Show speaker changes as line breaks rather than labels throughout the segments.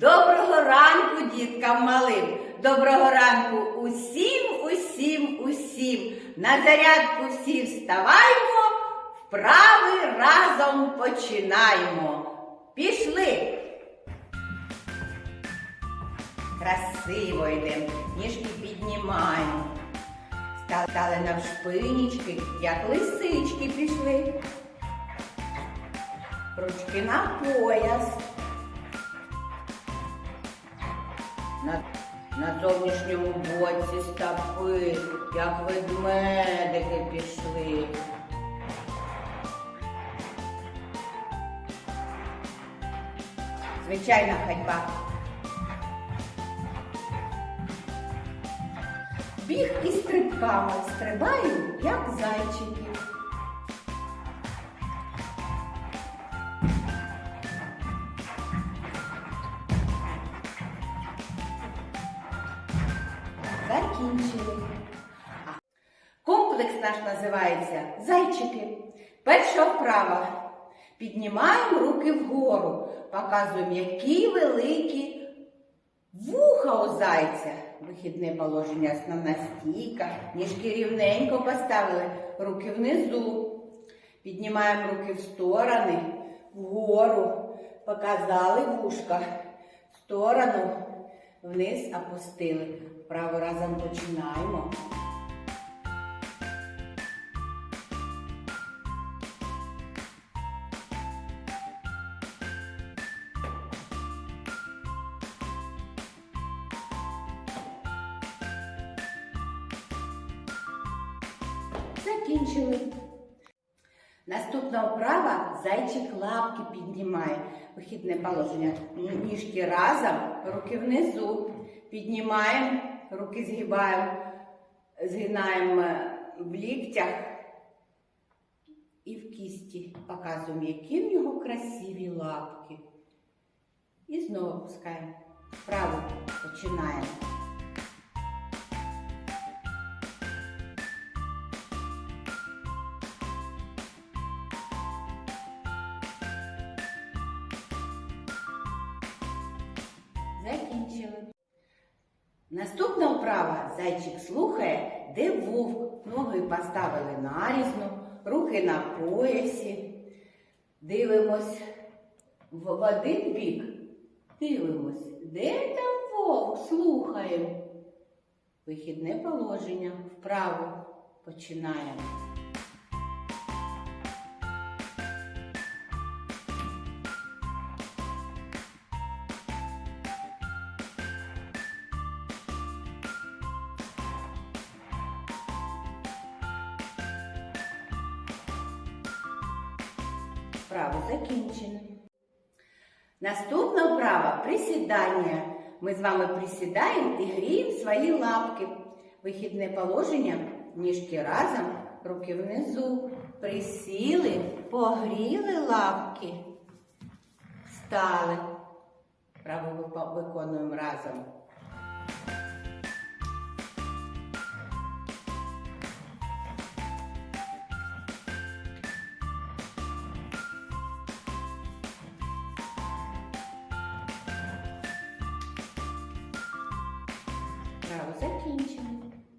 Доброго ранку, діткам малим. Доброго ранку усім, усім, усім. На зарядку всі вставаймо, вправи разом починаємо. Пішли. Красиво йдемо, ніжки піднімаємо. Стали навшпинічки, як лисички пішли. Ручки на пояс. На, на зовнішньому боці стопи, як ведмедики пішли. Звичайна ходьба. Біг із стрибками стрибаю, як зайчики. Закінчили. Комплекс наш називається Зайчики. Перша вправа. Піднімаємо руки вгору, показуємо, які великі вуха у зайця. Вихідне положення, основна стійка. Ніжки рівненько поставили, руки внизу. Піднімаємо руки в сторони, вгору. Показали вушка. В сторону, вниз опустили. Право разом починаємо. Закінчили. Наступна вправа зайчик лапки піднімає. Вихідне положення. Ніжки разом, руки внизу. Піднімаємо, руки згибаємо, згинаємо в ліктях і в кісті. Показуємо, які в нього красиві лапки. І знову опускаємо. Вправо починаємо. Закінчили. Наступна вправа зайчик слухає, де вовк. Ноги поставили нарізно, руки на поясі. Дивимось в один бік. Дивимось, де там вовк? Слухаємо. Вихідне положення. Вправо починаємо. Вправо закінчено. Наступна вправа присідання. Ми з вами присідаємо і гріємо свої лапки. Вихідне положення, ніжки разом, руки внизу. Присіли, погріли лапки. Стали. Право виконуємо разом. Вправо закінчено.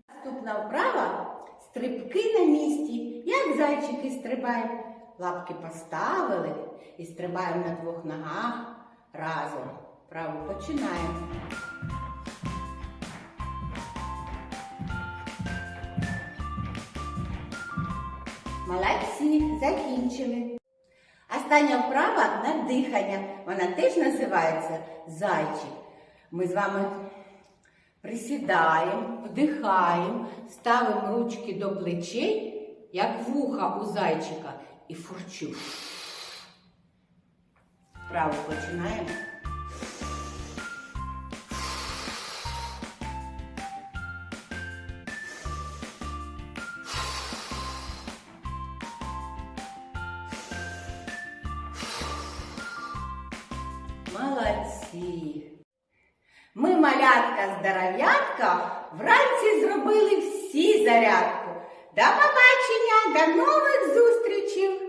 Наступна вправа стрибки на місці. Як зайчики стрибають. Лапки поставили і стрибаємо на двох ногах разом. Вправо починаємо. Молодці, закінчили. Остання вправа на дихання. Вона теж називається зайчик. Ми з вами присідаємо, вдихаємо, ставимо ручки до плечей, як вуха у зайчика, і фурчу. Вправо починаємо. Молодці. Малятка здоров'ятка, вранці зробили всі зарядку. До побачення, до нових зустрічей!